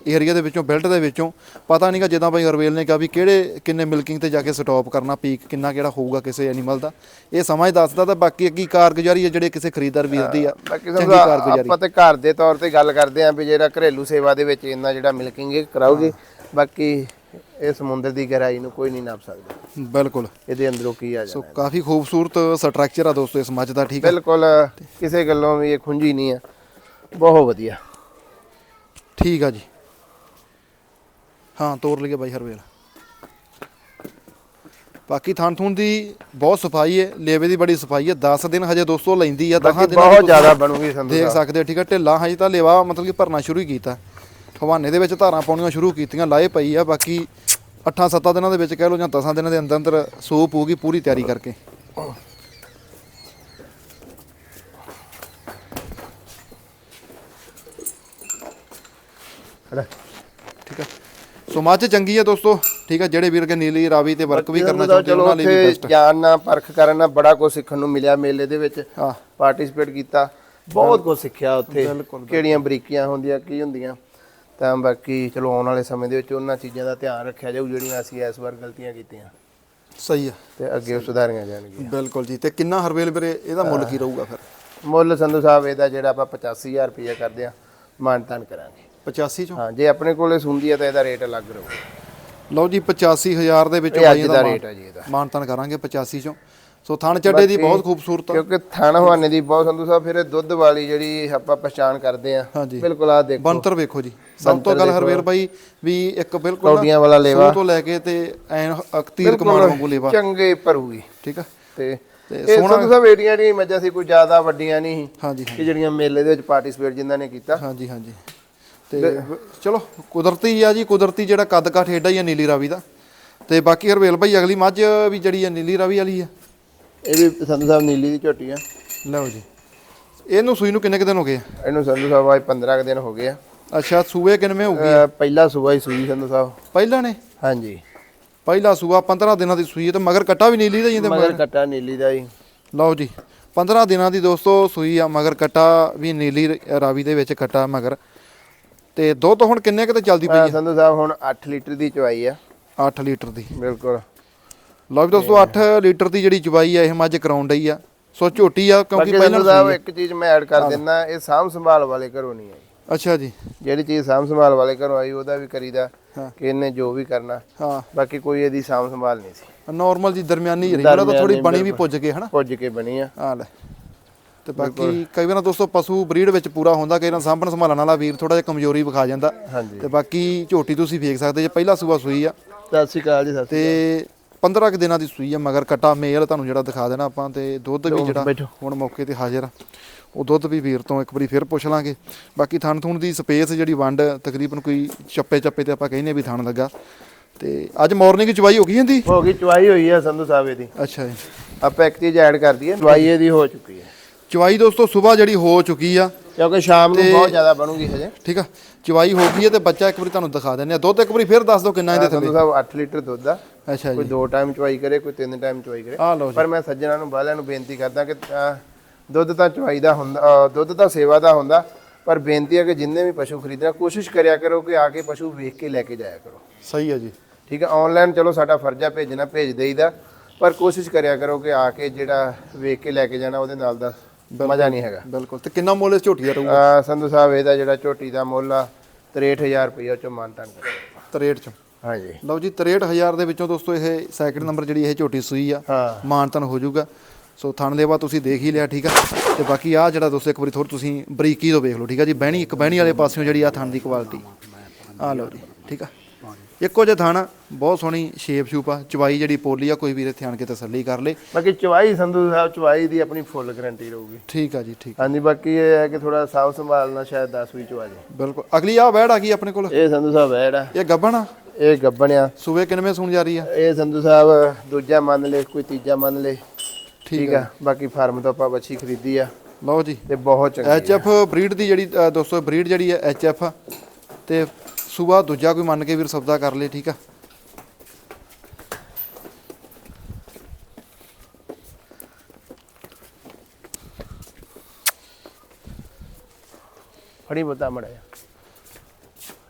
ਏਰੀਆ ਦੇ ਵਿੱਚੋਂ ਬੈਲਟ ਦੇ ਵਿੱਚੋਂ। ਪਤਾ ਨਹੀਂਗਾ ਜਿੱਦਾਂ ਬਾਈ ਹਰਵੇਲ ਨੇ ਕਿਹਾ ਵੀ ਕਿਹੜੇ ਕਿੰਨੇ ਮਿਲਕਿੰਗ ਤੇ ਜਾ ਕੇ ਸਟਾਪ ਕਰਨਾ ਪੀਕ ਕਿੰਨਾ ਕਿਹੜਾ ਹੋਊਗਾ ਕਿਸੇ ਐਨੀਮਲ ਦਾ। ਇਹ ਸਮਾਂ ਹੀ ਦੱਸਦਾ ਤਾਂ ਬਾਕੀ ਅੱਗੀ ਕਾਰਗੁਜ਼ਾਰੀ ਆ ਜਿਹੜੇ ਕਿਸੇ ਖਰੀਦਦਾਰ ਵੀਰ ਦੀ ਆ। ਬਾਕੀ ਚੰਗੀ ਸਮਝੋ ਕਾਰਗੁਜ਼ਾਰੀ। ਆਪਾਂ ਤੇ ਘਰ ਦੇ ਤੌਰ ਤੇ ਗੱਲ ਕਰਦੇ ਆਂ ਵੀ ਜਿਹੜਾ ਘਰੇਲੂ ਸੇਵਾ ਦੇ ਵਿੱਚ ਇੰਨਾ ਜਿਹੜਾ ਮਿਲਕਿੰਗ ਇਹ ਕਰਾਉਗੇ ਬਾਕੀ ਇਹ ਸਮੁੰਦਰ ਦੀ ਗਹਿਰਾਈ ਨੂੰ ਕੋਈ ਨਹੀਂ ਨਾਪ ਸਕਦਾ। ਬਿਲਕੁਲ। ਇਹਦੇ ਅੰਦਰੋਂ ਕੀ ਆ ਸੋ ਜਾਣਾ। ਕਾਫੀ ਖੂਬਸੂਰਤ ਸਟਰਕਚਰ ਆ ਦੋਸਤੋ ਇਸ ਮੱਝ ਦਾ ਠੀਕ ਆ? ਬਿਲਕੁਲ ਕਿਸੇ ਗੱਲੋਂ ਵੀ ਇਹ ਖੁੰਝੀ ਨਹੀਂ ਆ। ਬਹੁਤ ਵਧੀਆ। ਠੀਕ ਆ ਜੀ। ਹਾਂ ਤੋਰ ਲਈਏ ਬਾਈ ਹਰਵੇਲ। ਬਾਕੀ ਥਣ ਥੂਣ ਦੀ ਬਹੁਤ ਸਫ਼ਾਈ ਹੈ ਲੇਵੇ ਦੀ ਬੜੀ ਸਫ਼ਾਈ ਹੈ 10 ਦਿਨ ਹਜੇ ਦੋਸਤੋ ਲੈਂਦੀ ਆ 10 ਬਾਕੀ ਦਿਨਾਂ ਬਹੁਤ ਜ਼ਿਆਦਾ ਬਣੂਗੀ ਸੰਧੂ ਦੇਖ ਸਕਦੇ ਹੋ ਠੀਕ ਹੈ ਢਿੱਲਾ ਹਜੇ ਤਾਂ ਲੇਵਾ ਮਤਲਬ ਕਿ ਭਰਨਾ ਸ਼ੁਰੂ ਹੀ ਕੀਤਾ। ਹਵਾਨੇ ਦੇ ਵਿੱਚ ਧਾਰਾਂ ਪਾਉਣੀਆਂ ਸ਼ੁਰੂ ਕੀਤੀਆਂ ਲਾਏ ਪਈ ਆ ਬਾਕੀ 8-7 ਦਿਨਾਂ ਦੇ ਵਿੱਚ ਕਹਿ ਲਓ ਜਾਂ 10 ਦਿਨਾਂ ਦੇ ਅੰਦਰ ਅੰਦਰ ਸੂਪ ਹੋਊਗੀ ਪੂਰੀ ਤਿਆਰੀ ਕਰਕੇ। ਖੜਾ। ਸੋ ਮੱਝ ਚੰਗੀ ਹੈ ਦੋਸਤੋ ਠੀਕ ਹੈ ਜਿਹੜੇ ਵੀਰ ਕੇ ਨੀਲੀ ਰਾਵੀ ਤੇ ਵਰਕ ਵੀ ਕਰਨਾ ਚਾਹੁੰਦੇ ਉਹਨਾਂ ਲਈ ਵੀ ਬੈਸਟ ਜਾਣ ਨਾਲ ਪਰਖ ਕਰਨ ਨਾਲ ਬੜਾ ਕੁਝ ਸਿੱਖਣ ਨੂੰ ਮਿਲਿਆ ਮੇਲੇ ਦੇ ਵਿੱਚ ਹਾਂ। ਪਾਰਟਿਸਿਪੇਟ ਕੀਤਾ ਬਹੁਤ ਕੁਝ ਸਿੱਖਿਆ ਉੱਥੇ ਕਿਹੜੀਆਂ ਬਰੀਕੀਆਂ ਹੁੰਦੀਆਂ ਕੀ ਹੁੰਦੀਆਂ। ਤਾਂ ਬਾਕੀ ਚਲੋ ਆਉਣ ਵਾਲੇ ਸਮੇਂ ਦੇ ਵਿੱਚ ਉਹਨਾਂ ਚੀਜ਼ਾਂ ਦਾ ਧਿਆਨ ਰੱਖਿਆ ਜਾਊ ਜਿਹੜੀਆਂ ਅਸੀਂ ਇਸ ਵਾਰ ਗਲਤੀਆਂ ਕੀਤੀਆਂ। ਸਹੀ ਹੈ ਤੇ ਅੱਗੇ ਸੁਧਾਰੀਆਂ ਜਾਣਗੀਆਂ। ਬਿਲਕੁਲ ਜੀ ਤੇ ਕਿੰਨਾ ਹਰਵੇਲ ਵੀਰੇ ਇਹਦਾ ਮੁੱਲ ਕੀ ਰਹੂਗਾ ਫਿਰ? ਮੁੱਲ ਸੰਧੂ ਸਾਹਿਬ ਇਹਦਾ ਜਿਹੜਾ ਆਪਾਂ 85000 ਰੁਪਏ ਕਰਦੇ ਆ ਮਾਨਤਾਨ ਕਰਾਂਗੇ। 85 ਚੋਂ? ਹਾਂ ਜੇ ਆਪਣੇ ਕੋਲੇ ਸੁਣਦੀ ਹੈ ਤਾਂ ਇਹਦਾ ਰੇਟ ਅਲੱਗ ਰਹੂਗਾ ਲਓ ਜੀ 85000 ਦੇ ਵਿੱਚ ਬਾਈ ਦਾ ਰੇਟ ਹੈ ਜੀ ਇਹਦਾ। ਮਾਨਤਨ ਕਰਾਂਗੇ 85 ਚੋਂ। ਸੋ ਥਣ ਚੱਡੇ ਦੀ ਬਹੁਤ ਖੂਬਸੂਰਤ। ਕਿਉਂਕਿ ਥਣ ਹਵਾਨੇ ਦੀ ਬਹੁਤ ਸੰਧੂ ਸਾਹਿਬ ਫਿਰ ਇਹ ਦੁੱਧ ਵਾਲੀ ਜਿਹੜੀ ਆਪਾਂ ਪਛਾਣ ਕਰਦੇ ਆ ਬਿਲਕੁਲ ਆ ਦੇਖੋ। ਬੰਤਰ ਵੇਖੋ ਜੀ। ਸਭ ਤੋਂ ਗੱਲ ਹਰਵੇਲ ਬਾਈ ਵੀ ਇੱਕ ਬਿਲਕੁਲ ਕੌਡੀਆਂ ਵਾਲਾ ਲੇਵਾ। ਤੋਂ ਲੈ ਕੇ ਤੇ ਐਨ ਅਕਤੀਰ ਕਮਾਨ ਵਾਂਗੂ ਲੇਵਾ। ਚੰਗੇ ਭਰੂਗੀ। ਠੀਕ ਆ? ਤੇ ਤੇ ਸੰਧੂ ਸਾਹਿਬ ਏਡੀਆਂ ਜਿਹੜੀਆਂ ਮੱਝਾਂ ਸੀ ਕੋਈ ਜ਼ਿਆਦਾ ਵੱਡੀਆਂ ਨਹੀਂ ਹਾਂਜੀ ਜਿਹੜੀਆਂ ਮੇਲੇ ਦੇ ਵਿੱਚ ਪਾਰਟਿਸਿਪੇਟ ਜਿਨ੍ਹਾਂ ਨੇ ਕੀਤਾ। ਹਾਂਜੀ ਹਾਂਜੀ। ਤੇ ਚਲੋ ਕੁਦਰਤੀ ਆ ਜੀ ਕੁਦਰਤੀ ਜਿਹੜਾ ਕੱਦ ਕਾਠ ਏਡਾ ਹੀ ਆ ਨੀਲੀ ਰਾਵੀ ਦਾ। ਤੇ ਬਾਕੀ ਹਰਵੇਲ ਭਾਈ ਅਗਲੀ ਮੱਝ ਵੀ ਜਿਹੜੀ ਆ ਨੀਲੀ ਰਾਵੀ ਵਾਲੀ ਆ। ਇਹ ਵੀ ਸੰਧੂ ਸਾਹਿਬ ਨੀਲੀ ਦੀ ਝੋਟੀ ਆ। ਲਓ ਜੀ। ਇਹਨੂੰ ਸੂਈ ਨੂੰ ਕਿੰਨੇ ਕੁ ਦਿਨ ਹੋ ਗਏ ਆ? ਇਹਨੂੰ ਸੰਧੂ ਸਾਹਿਬ ਅੱਜ 15 ਕੁ ਦਿਨ ਹੋ ਗਏ ਆ। ਅੱਛਾ ਸੂਏ ਕਿੰਨਵੇਂ ਹੋਊਗੀ ਅਹ ਪਹਿਲਾ ਸੂਆ ਹੀ ਸੂਈ ਸੰਧੂ ਸਾਹਿਬ। ਪਹਿਲਾਂ ਨੇ? ਹਾਂਜੀ। ਪਹਿਲਾ ਸੂਆ 15 ਦਿਨਾਂ ਦੀ ਸੂਈ ਹੈ ਤੇ ਮਗਰ ਕੱਟਾ ਵੀ ਨੀਲੀ ਦਾ ਹੀ ਮਗਰ ਕੱਟਾ ਨੀਲੀ ਦਾ ਹੀ। ਲਓ ਜੀ 15 ਦਿਨਾਂ ਦੀ ਦੋਸਤੋ ਸੂਈ ਆ ਮਗਰ ਕੱਟਾ ਵੀ ਨੀਲੀ ਰ- ਰਾਵੀ ਦੇ ਵਿੱਚ ਕੱਟਾ ਮਗਰ। ਤੇ ਦੁੱਧ ਹੁਣ ਕਿੰਨੇ ਕਿਤੇ ਚੱਲਦੀ ਪਈ ਅਹ ਸੰਧੂ ਸਾਹਿਬ ਹੁਣ 8 ਲੀਟਰ ਦੀ ਚਵਾਈ ਆ। ਆ 8 ਲੀਟਰ ਦੀ। ਬਿਲਕੁਲ। ਲਓ ਵੀ ਦੋਸਤੋ 8 ਲੀਟਰ ਦੀ ਜਿਹੜੀ ਚਵਾਈ ਆ ਇਹ ਮੱਝ ਕਰਾਉਣ ਡਈ ਆ। ਸੋ ਝੋਟੀ ਆ ਕਿਉਂਕਿ ਪਹਿਲਾਂ ਸਾਹਿਬ ਇੱਕ ਚੀਜ਼ ਮੈਂ ਐਡ ਕਰ ਦਿੰਦਾ ਇਹ ਸਾਂਭ ਸੰਭਾਲ ਵਾਲੇ ਘਰੋਂ ਨਹੀਂ ਆਈ। ਅੱਛਾ ਜੀ। ਜਿਹੜੀ ਚੀਜ਼ ਸਾਂਭ ਸੰਭਾਲ ਵਾਲੇ ਘਰੋਂ ਆਈ ਉਹਦਾ ਵੀ ਕਰੀਦਾ ਹਾਂ। ਕਿ ਇਹਨੇ ਜੋ ਵੀ ਕਰਨਾ। ਹਾਂ। ਬਾਕੀ ਕੋਈ ਇਹਦੀ ਸਾਂਭ ਸੰਭਾਲ ਨਹੀਂ ਸੀ। ਨਾਰਮਲ ਜੀ ਦਰਮਿਆਨੀ ਰਹੀ ਜਿਹੜਾ ਤਾਂ ਥੋੜੀ ਬਣੀ ਵੀ ਪੁੱਜ ਕੇ ਹਨਾ? ਪੁੱਜ ਕੇ ਬਣੀ ਆ। ਆ ਲੈ। ਤੇ ਬਾਕੀ ਕਈ ਵਾਰ ਦੋਸਤੋ ਪਸ਼ੂ ਬਰੀਡ ਵਿੱਚ ਪੂਰਾ ਹੁੰਦਾ ਕਈ ਵਾਰ ਸਾਂਭਣ ਸੰਭਾਲਣ ਵਾਲਾ ਵੀਰ ਥੋੜਾ ਜਿਹਾ ਕਮਜ਼ੋਰੀ ਵਿਖਾ ਜਾਂਦਾ। ਤੇ ਬਾਕੀ ਝੋਟੀ ਤੁਸੀਂ ਵੇਖ ਸਕਦੇ ਜੇ ਪਹਿਲਾ ਸੂਆ ਸੂਈ ਆ। ਸਤਿ ਸ਼੍ਰੀ ਅਕਾਲ ਜੀ ਸਤਿ ਤੇ 15 ਕੁ ਦਿਨਾਂ ਦੀ ਸੂਈ ਆ ਮਗਰ ਕਟਾ ਮੇਲ ਤੁਹਾਨੂੰ ਜਿਹੜਾ ਦਿਖਾ ਦੇਣਾ ਆਪਾਂ ਤੇ ਦੁੱਧ ਵੀ ਜਿਹੜਾ। ਹੁਣ ਮੌਕੇ ਤੇ ਹਾਜ਼ਰ ਆ। ਉਹ ਦੁੱਧ ਵੀ ਵੀਰ ਤੋਂ ਇੱਕ ਵਾਰੀ ਫਿਰ ਪੁੱਛ ਲਾਂਗੇ। ਬਾਕੀ ਥਣ ਥੂਣ ਦੀ ਸਪੇਸ ਜਿਹੜੀ ਵੰਡ ਤਕਰੀਬਨ ਕੋਈ ਚੱਪੇ ਚੱਪੇ ਤੇ ਆਪਾਂ ਕਹਿੰਦੇ ਵੀ ਥਣ ਲੱਗਾ। ਤੇ ਅੱਜ ਮਾਰਨਿੰਗ ਚਵਾਈ ਹੋ ਗਈ ਜਾਂਦੀ ਹੋ ਗਈ ਚਵਾਈ ਹੋਈ ਆ ਸੰਧੂ ਸਾਹਿਬ ਇਹਦੀ। ਅੱਛਾ ਜੀ। ਆਪਾਂ ਇੱਕ ਚੀਜ਼ ਐਡ ਕਰ ਦਈਏ ਚਵਾਈ ਇਹਦੀ ਹੋ ਚੁੱਕੀ ਹੈ। ਚਵਾਈ ਦੋਸਤੋ ਸਵੇਰ ਜਿਹੜੀ ਹੋ ਚੁੱਕੀ ਆ। ਕਿਉਂਕਿ ਸ਼ਾਮ ਨੂੰ ਬਹੁਤ ਜ਼ਿਆਦਾ ਬਣੂਗੀ ਹਜੇ। ਠੀਕ ਆ ਚਵਾਈ ਹੋ ਗਈ ਹੈ ਤੇ ਬੱਚਾ ਇੱਕ ਵਾਰੀ ਤੁਹਾਨੂੰ ਦਿਖਾ ਦਿੰਦੇ ਆ। ਦੁੱਧ ਇੱਕ ਵਾਰੀ ਫਿਰ ਦੱਸ ਦਿਓ ਕਿੰਨਾ ਇਹਦੇ ਥੱਲੇ ਸਾਹਿਬ 8 ਲੀਟਰ ਦੁੱਧ ਆ। ਅੱਛਾ ਕੋਈ ਜੀ ਦੋ ਟਾਈਮ ਚਵਾਈ ਕਰੇ ਕੋਈ ਤਿੰਨ ਟਾਈਮ ਚਵਾਈ ਕਰੇ। ਆ ਲਓ ਜੀ। ਪਰ ਮੈਂ ਸੱਜਣਾ ਨੂੰ ਬਾਲਿਆਂ ਨੂੰ ਬੇਨਤੀ ਕਰਦਾ ਕਿ ਦੁੱਧ ਤਾਂ ਚਵਾਈ ਦਾ ਹੁੰਦਾ ਦੁੱਧ ਤਾਂ ਸੇਵਾ ਦਾ ਹੁੰਦਾ ਪਰ ਬੇਨਤੀ ਹੈ ਕਿ ਜਿੰਨੇ ਵੀ ਪਸ਼ੂ ਖਰੀਦਣਾ ਕੋਸ਼ਿਸ਼ ਕਰਿਆ ਕਰੋ ਕਿ ਆ ਕੇ ਪਸ਼ੂ ਵੇਖ ਕੇ ਲੈ ਕੇ ਜਾਇਆ ਕਰੋ। ਸਹੀ ਹੈ ਜੀ। ਠੀਕ ਹੈ ਆਨਲਾਈਨ ਚਲੋ ਸਾਡਾ ਫਰਜ਼ ਆ ਭੇਜਣਾ ਭੇਜ ਦੇਈਦਾ ਪਰ ਕੋਸ਼ਿਸ਼ ਕਰਿਆ ਕਰੋ ਕਿ ਆ ਕੇ ਜਿਹੜਾ ਵੇਖ ਕੇ ਲੈ ਕੇ ਜਾਣਾ ਉਹਦੇ ਨਾਲ ਦਾ ਮਜ਼ਾ ਨਹੀਂ ਹੈਗਾ। ਬਿਲਕੁਲ। ਤੇ ਕਿੰਨਾ ਮੁੱਲ ਇਸ ਝੋਟੀ ਦਾ ਰਹੂਗਾ? ਅਹ, ਸੰਧੂ ਸਾਹਿਬ ਇਹਦਾ ਜਿਹੜਾ ਝੋਟੀ ਦਾ ਮੁੱਲ ਆ 63000 ਰੁਪਏ ਚੋਂ ਮਾਨਤਾਨ ਕਰੋ। 63 ਚ? ਹਾਂਜੀ। ਲਓ ਜੀ 63000 ਦੇ ਵਿੱਚੋਂ ਦੋਸਤੋ ਇਹ ਸੈਕਿੰਡ ਨੰਬਰ ਜਿਹੜੀ ਇਹ ਝੋਟੀ ਸੂਈ ਆ ਹਾਂ। ਮਾਨਤਨ ਹੋ ਜਾਊਗਾ। ਸੋ ਥਣ ਦੇਵਾ ਤੁਸੀਂ ਦੇਖ ਹੀ ਲਿਆ ਠੀਕ ਆ? ਤੇ ਬਾਕੀ ਆ ਜਿਹੜਾ ਦੋਸਤੋ ਇੱਕ ਵਾਰੀ ਥੋੜਾ ਤੁਸੀਂ ਬਰੀਕੀ ਤੋਂ ਵੇਖ ਲਓ ਠੀਕ ਆ ਜੀ? ਬਹਿਣੀ ਇੱਕ ਬਹਿਣੀ ਵਾਲੇ ਪਾਸਿਓਂ ਜਿਹੜੀ ਆ ਥਣ ਦੀ ਕੁਆਲਿਟੀ ਆ ਲਓ ਜੀ ਠੀਕ ਆ? ਇੱਕੋ ਜਿਹਾ ਥਣ ਬਹੁਤ ਸੋਹਣੀ ਸ਼ੇਪ ਸ਼ੂਪ ਆ ਚਵਾਈ ਜਿਹੜੀ ਪੋਲੀ ਆ ਕੋਈ ਵੀਰ ਇੱਥੇ ਆਣ ਕੇ ਤਸੱਲੀ ਕਰ ਲੇ। ਬਾਕੀ ਚਵਾਈ ਸੰਧੂ ਸਾਹਿਬ ਚਵਾਈ ਦੀ ਆਪਣੀ ਫੁੱਲ ਗਾਰੰਟੀ ਰਹੂਗੀ। ਠੀਕ ਆ ਜੀ ਠੀਕ ਹਾਂਜੀ ਬਾਕੀ ਇਹ ਹੈ ਕਿ ਥੋੜਾ ਸਾਫ਼ ਸੰਭਾਲਣਾ ਸ਼ਾਇਦ 10 ਵੀ ਚਵਾ ਜੇ ਬਿਲਕੁਲ। ਅਗਲੀ ਆ ਵੈੜ ਆ ਗਈ ਆਪਣੇ ਕੋਲ? ਇਹ ਸੰਧੂ ਸਾਹਿਬ ਜਿਹੜਾ ਇਹ ਗੱਬਣ ਆ? ਇਹ ਗੱਬਣ ਆ। ਸੂਬੇ ਕਿੰਨਵੇਂ ਸੂਣ ਜਾ ਰਹੀ ਆ? ਇਹ ਸੰਧੂ ਸਾਹਿਬ ਦੂਜਾ ਮੰਨ ਲੈ ਕੋਈ ਤੀਜਾ ਮੰਨ ਲੈ। ਠੀਕ ਆ ਬਾਕੀ ਫਾਰਮ ਤੋਂ ਆਪਾਂ ਬੱਚੀ ਖਰੀਦੀ ਆ। ਲਓ ਜੀ। ਤੇ ਬਹੁਤ ਚੰਗੀ ਐਚ ਐਫ ਬਰੀਡ ਦੀ ਜਿਹੜੀ ਦੋਸਤੋ ਬਰੀਡ ਜਿਹੜੀ ਹੈ ਐਚ ਐਫ ਤੇ ਸੂਬਾ ਦੂਜਾ ਕੋਈ ਮੰਨ ਕੇ ਵੀਰ ਸੌਦਾ ਕਰ ਲੇ ਠੀਕ ਆ। ਫੜੀ ਬਤਾ ਮੜਿਆ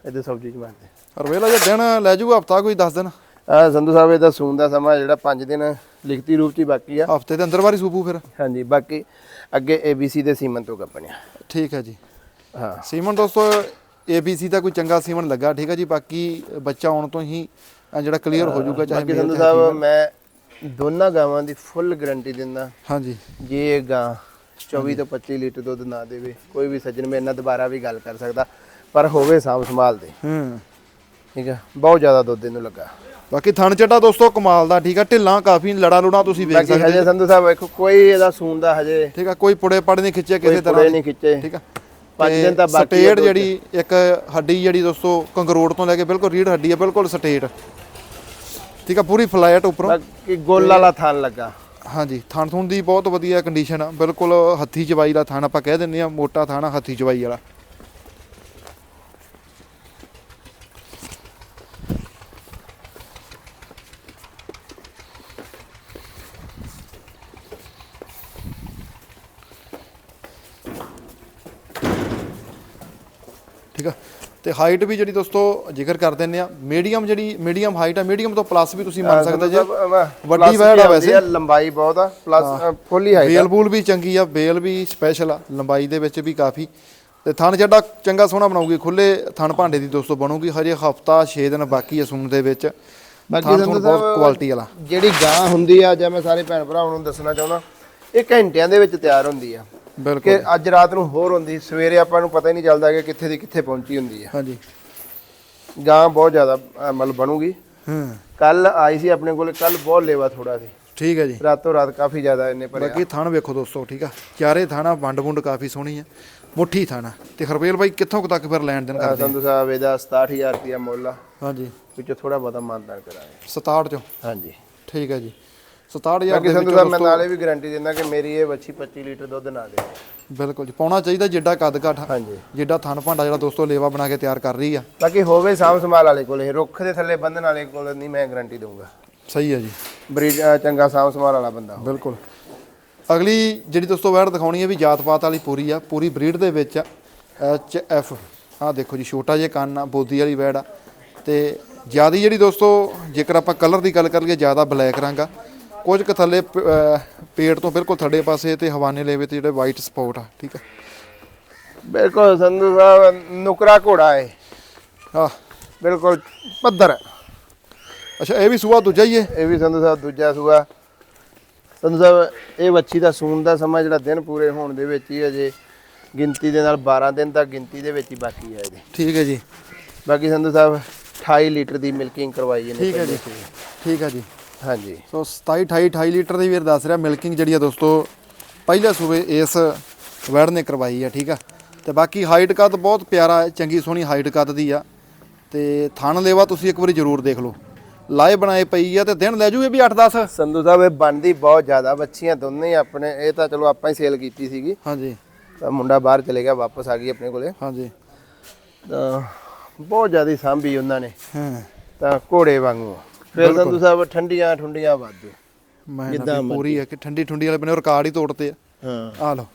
ਇਹਦੇ ਸਬਜ਼ੀ ਚ ਮਾਰਦੇ ਰਵੇਲਾ ਜੇ ਦਿਨ ਲੈ ਜਾਊਗਾ ਹਫਤਾ ਕੋਈ 10 ਦਿਨ। ਆ ਸੰਧੂ ਸਾਹਿਬ ਇਹਦਾ ਸੂਣ ਦਾ ਸਮਾਂ ਜਿਹੜਾ 5 ਦਿਨ ਲਿਖਤੀ ਰੂਪ ਚ ਹੀ ਬਾਕੀ ਆ। ਹਫ਼ਤੇ ਦੇ ਅੰਦਰ ਵਾਰੀ ਸੂਪੂ ਫਿਰ। ਹਾਂਜੀ ਬਾਕੀ ਅੱਗੇ ABC ਦੇ ਸੀਮਨ ਤੋਂ ਕੱਪਣਿਆ ਠੀਕ ਹੈ ਜੀ। ਹਾਂ। ਸੀਮਨ ਦੋਸਤੋ ABC ਦਾ ਕੋਈ ਚੰਗਾ ਸੀਮਨ ਲੱਗਾ ਠੀਕ ਹੈ ਜੀ? ਬਾਕੀ ਬੱਚਾ ਆਉਣ ਤੋਂ ਹੀ ਜਿਹੜਾ ਕਲੀਅਰ ਹੋ ਜਾਊਗਾ ਚਾਹੇ ਬਾਕੀ ਸੰਧੂ ਸਾਹਿਬ ਮੈਂ ਦੋਨਾਂ ਗਾਵਾਂ ਦੀ ਫੁੱਲ ਗਾਰੰਟੀ ਦਿੰਦਾ। ਹਾਂਜੀ। ਜੇ ਇਹ ਗਾਂ 24 ਤੋਂ 25 ਲੀਟਰ ਦੁੱਧ ਨਾ ਦੇਵੇ ਕੋਈ ਵੀ ਸੱਜਣ ਮੇਰੇ ਨਾਲ ਦੁਬਾਰਾ ਵੀ ਗੱਲ ਕਰ ਸਕਦਾ ਪਰ ਹੋਵੇ ਸਾਂਭ ਸੰਭਾਲ ਦੇ ਹੂੰ। ਠੀਕ ਆ? ਬਹੁਤ ਜ਼ਿਆਦਾ ਦੁੱਧ ਇਹਨੂੰ ਲੱਗਾ। ਬਾਕੀ ਥਣ ਚੱਟਾ ਦੋਸਤੋ ਕਮਾਲ ਦਾ ਠੀਕ ਆ? ਢਿੱਲਾਂ ਕਾਫੀ ਲੜਾ ਲੁੜਾ ਤੁਸੀਂ ਵੇਖ ਸਕਦੇ ਹਜੇ ਸੰਧੂ ਸਾਹਿਬ ਵੇਖੋ ਕੋਈ ਇਹਦਾ ਸੂਣ ਦਾ ਹਜੇ ਠੀਕ ਆ ਕੋਈ ਪੁੜੇ ਪੜ ਨਹੀਂ ਖਿੱਚੇ ਕਿਸੇ ਤਰ੍ਹਾਂ ਨਹੀਂ ਖਿੱਚੇ। ਠੀਕ ਆ? ਪੰਜ ਤੇ ਦਿਨ ਤਾਂ ਬਾਕੀ ਸਟੇਟ। ਜਿਹੜੀ ਇੱਕ ਹੱਡੀ ਜਿਹੜੀ ਦੋਸਤੋ ਕੰਗਰੋੜ ਤੋਂ ਲੈ ਕੇ ਬਿਲਕੁਲ ਰੀੜ ਹੱਡੀ ਹੈ ਬਿਲਕੁਲ ਸਟੇਟ। ਠੀਕ ਆ ਪੂਰੀ ਫਲੈਟ ਉੱਪਰੋਂ। ਬਾਕੀ ਗੋਲ ਵਾਲਾ ਥਾਨ ਲੱਗਾ। ਹਾਂਜੀ ਥਣ ਥੁਣ ਦੀ ਬਹੁਤ ਵਧੀਆ ਕੰਡੀਸ਼ਨ ਆ ਬਿਲਕੁਲ ਹੱਥੀ ਚਵਾਈ ਦਾ ਥਣ ਆਪਾਂ ਕਹਿ ਦਿੰਦੇ ਆ ਮੋਟਾ ਥਣ ਹੱਥੀ ਚਵਾਈ ਵਾਲਾ। ਠੀਕ ਆ? ਤੇ ਹਾਈਟ ਵੀ ਜਿਹੜੀ ਦੋਸਤੋ ਜ਼ਿਕਰ ਕਰ ਦਿੰਦੇ ਆ। ਮੀਡੀਅਮ ਜਿਹੜੀ ਮੀਡੀਅਮ ਹਾਈਟ ਆ ਮੀਡੀਅਮ ਤੋਂ ਪਲੱਸ ਵੀ ਤੁਸੀਂ ਮੰਨ ਸਕਦੇ ਜੇ। ਵੱਡੀ ਵੈੜ ਆ ਵੈਸੇ। ਲੰਬਾਈ ਬਹੁਤ ਆ ਪਲੱਸ ਫੁੱਲੀ ਹਾਈਟ ਬੇਲ ਬੂਲ ਵੀ ਚੰਗੀ ਆ ਬੇਲ ਵੀ ਸਪੈਸ਼ਲ ਆ ਲੰਬਾਈ ਦੇ ਵਿੱਚ ਵੀ ਕਾਫੀ। ਤੇ ਥਣ ਜਿਹੜਾ ਚੰਗਾ ਸੋਹਣਾ ਬਣਾਉਗੀ ਖੁੱਲੇ ਥਣ ਭਾਂਡੇ ਦੀ ਦੋਸਤੋ ਬਣੂਗੀ ਹਜੇ ਹਫਤਾ 6 ਦਿਨ ਬਾਕੀ ਆ ਸੂਣ ਦੇ ਵਿੱਚ। ਬਾਕੀ ਥੁਣ ਬਹੁਤ ਕੁਆਲਿਟੀ ਵਾਲਾ। ਜਿਹੜੀ ਗਾਂ ਹੁੰਦੀ ਆ ਜਾਂ ਮੈਂ ਸਾਰੇ ਭੈਣ ਭਰਾਵਾਂ ਨੂੰ ਦੱਸਣਾ ਚਾਹੁੰਦਾ ਇਹ ਘੰਟਿਆਂ ਦੇ ਵਿੱਚ ਤਿਆਰ ਹੁੰਦੀ ਆ। ਕਿ ਅੱਜ ਰਾਤ ਨੂੰ ਹੋਰ ਹੁੰਦੀ ਸਵੇਰੇ ਆਪਾਂ ਨੂੰ ਪਤਾ ਹੀ ਨਹੀਂ ਚੱਲਦਾ ਕਿ ਕਿੱਥੇ ਦੀ ਕਿੱਥੇ ਪਹੁੰਚੀ ਹੁੰਦੀ ਆ। ਹਾਂਜੀ। ਗਾਂ ਬਹੁਤ ਜ਼ਿਆਦਾ ਅਹ, ਮਤਲਬ ਬਣੂਗੀ। ਹੂੰ। ਕੱਲ ਆਈ ਸੀ ਆਪਣੇ ਕੋਲ ਕੱਲ ਬਹੁਤ ਲੇਵਾ ਥੋੜਾ ਸੀ। ਠੀਕ ਹੈ ਜੀ। ਰਾਤੋਂ ਰਾਤ ਕਾਫੀ ਜ਼ਿਆਦਾ ਇਹਨੇ ਭਰਿਆ। ਬਾਕੀ ਥਣ ਵੇਖੋ ਦੋਸਤੋ ਠੀਕ ਆ? ਚਾਰੇ ਥਾਣਾ ਵੰਡ ਵੁੰਡ ਕਾਫੀ ਸੋਹਣੀ ਆ। ਮੁੱਠੀ ਥਾਣਾ। ਤੇ ਹਰਬੇਲ ਬਾਈ ਕਿੱਥੋਂ ਕੁ ਤੱਕ ਫਿਰ ਲੈਣ ਦੇਣ ਕਰਦੇ? ਸੰਧੂ ਸਾਹਿਬ ਇਹਦਾ 67000 ਰੁਪਇਆ ਮੁੱਲ ਆ। ਹਾਂਜੀ। ਵਿੱਚੋਂ ਥੋੜਾ ਬਹੁਤਾ ਮਾਨਦਾਨ ਕਰਾਂਗੇ। 67 ਚੋਂ? ਹਾਂਜੀ। ਠੀਕ ਹੈ ਜੀ। 67000 ਬਾਕੀ ਦੇ ਵਿੱਚੋਂ ਸਾਹਿਬ ਮੈਂ ਨਾਲੇ ਵੀ ਗਾਰੰਟੀ ਦਿੰਦਾ ਕਿ ਮੇਰੀ ਇਹ ਵੱਛੀ 25 ਲੀਟਰ ਦੁੱਧ ਨਾ ਦੇ। ਬਿਲਕੁਲ ਜੀ ਪਾਉਣਾ ਚਾਹੀਦਾ ਜਿੱਡਾ ਕੱਦ ਕਾਠ ਹਾਂਜੀ। ਜਿੱਡਾ ਥਣ ਭਾਂਡਾ ਜਿਹੜਾ ਦੋਸਤੋ ਲੇਵਾ ਬਣਾ ਕੇ ਤਿਆਰ ਕਰ ਰਹੀ ਆ। ਬਾਕੀ ਹੋਵੇ ਸਾਂਭ ਸੰਭਾਲ ਵਾਲੇ ਕੋਲ ਇਹ ਰੁੱਖ ਦੇ ਥੱਲੇ ਬੰਨਣ ਵਾਲੇ ਕੋਲ ਨਹੀਂ ਮੈਂ ਗਾਰੰਟੀ ਦਊਂਗਾ। ਸਹੀ ਹੈ ਜੀ। ਬਰੀਡ ਚੰਗਾ ਸਾਂਭ ਸੰਭਾਲ ਵਾਲਾ ਬੰਦਾ। ਬਿਲਕੁਲ। ਅਗਲੀ ਜਿਹੜੀ ਦੋਸਤੋ ਵੈੜ ਦਿਖਾਉਣੀ ਹੈ ਵੀ ਜਾਤ ਪਾਤ ਵਾਲੀ ਪੂਰੀ ਆ ਪੂਰੀ ਬਰੀਡ ਦੇ ਵਿੱਚ ਐਚ ਐਫ ਆਹ ਦੇਖੋ ਜੀ ਛੋਟਾ ਜਿਹਾ ਕੰਨ ਆ ਬੋਦੀ ਵਾਲੀ ਵੈੜ ਆ। ਤੇ ਜਿਆਦੀ ਜਿਹੜੀ ਦੋਸਤੋ ਜੇਕਰ ਆਪਾਂ ਕਲਰ ਦੀ ਗੱਲ ਕਰ ਲਈਏ ਜ਼ਿਆਦਾ ਬਲੈਕ ਰੰਗ ਆ। ਕੁਝ ਕੁ ਥੱਲੇ ਪੇਟ ਤੋਂ ਬਿਲਕੁਲ ਥੱਲੇ ਪਾਸੇ ਤੇ ਹਵਾਨੇ ਲੇਵੇ ਤੇ ਜਿਹੜੇ ਵਾਈਟ ਸਪੌਟ ਆ ਠੀਕ ਆ? ਬਿਲਕੁਲ ਸੰਧੂ ਸਾਹਿਬ ਨੁਕਰਾ ਘੋੜਾ ਹੈ। ਆਹ ਬਿਲਕੁਲ। ਪੱਧਰ ਅੱਛਾ ਇਹ ਵੀ ਸੂਆ ਦੂਜਾ ਹੀ ਹੈ ਇਹ ਵੀ ਸੰਧੂ ਸਾਹਿਬ ਦੂਜਾ ਸੂਆ। ਸੰਧੂ ਸਾਹਿਬ ਇਹ ਵੱਛੀ ਦਾ ਸੂਣ ਦਾ ਸਮਾਂ ਜਿਹੜਾ ਦਿਨ ਪੂਰੇ ਹੋਣ ਦੇ ਵਿੱਚ ਹੀ ਅਜੇ ਗਿਣਤੀ ਦੇ ਨਾਲ 12 ਦਿਨ ਤੱਕ ਗਿਣਤੀ ਦੇ ਵਿੱਚ ਹੀ ਬਾਕੀ ਹੈ ਇਹਦੇ। ਠੀਕ ਹੈ ਜੀ। ਬਾਕੀ ਸੰਧੂ ਸਾਹਿਬ 28 ਲੀਟਰ ਦੀ ਮਿਲਕਿੰਗ ਕਰਵਾਈ ਇਹਨੇ ਠੀਕ ਹੈ ਜੀ। ਠੀਕ ਹੈ ਜੀ। ਹਾਂਜੀ। ਸੋ 27 28 28 ਲੀਟਰ ਦੀ ਵੀਰ ਦੱਸ ਰਿਹਾ ਮਿਲਕਿੰਗ ਜਿਹੜੀ ਆ ਦੋਸਤੋ ਪਹਿਲੇ ਸੂਬੇ ਇਸ ਵੈੜ ਨੇ ਕਰਵਾਈ ਆ ਠੀਕ ਆ? ਤੇ ਬਾਕੀ ਹਾਈਟ ਕੱਦ ਬਹੁਤ ਪਿਆਰਾ ਹੈ ਚੰਗੀ ਸੋਹਣੀ ਹਾਈਟ ਕੱਦ ਦੀ ਆ। ਤੇ ਥਣ ਲੇਵਾ ਤੁਸੀਂ ਇੱਕ ਵਾਰੀ ਜ਼ਰੂਰ ਦੇਖ ਲਓ। ਲਾਏ ਬਣਾਏ ਪਈ ਆ ਤੇ ਦਿਨ ਲੈ ਜੂ ਇਹ ਵੀ 8-10 ਸੰਧੂ ਸਾਹਿਬ ਇਹ ਬਣਦੀ ਬਹੁਤ ਜ਼ਿਆਦਾ ਬੱਚੀਆਂ ਦੋਨੇ ਹੀ ਆਪਣੇ ਇਹ ਤਾਂ ਚਲੋ ਆਪਾਂ ਹੀ ਸੇਲ ਕੀਤੀ ਸੀਗੀ। ਹਾਂਜੀ। ਤਾਂ ਮੁੰਡਾ ਬਾਹਰ ਚਲੇ ਗਿਆ ਵਾਪਸ ਆ ਗਈ ਆਪਣੇ ਕੋਲੇ। ਹਾਂਜੀ। ਤਾਂ ਬਹੁਤ ਜ਼ਿਆਦਾ ਸਾਂਭੀ ਉਹਨਾਂ ਨੇ। ਹਾਂ। ਤਾਂ ਘੋੜੇ ਵਾਂਗੂ। ਫਿਰ ਸੰਧੂ ਸਾਹਿਬ ਠੰਡੀਆਂ ਠੁੰਡੀਆਂ ਵਾਧੂ ਮੈਂ ਜਿੱਦਾਂ ਨਾ ਪੂਰੀ ਹੈ ਕਿ ਠੰਡੀ ਠੁੰਡੀ ਵਾਲੇ ਬਨੇ ਰਿਕਾਰਡ ਹੀ ਤੋੜਤੇ ਆ। ਹਾਂ। ਆ ਲਓ।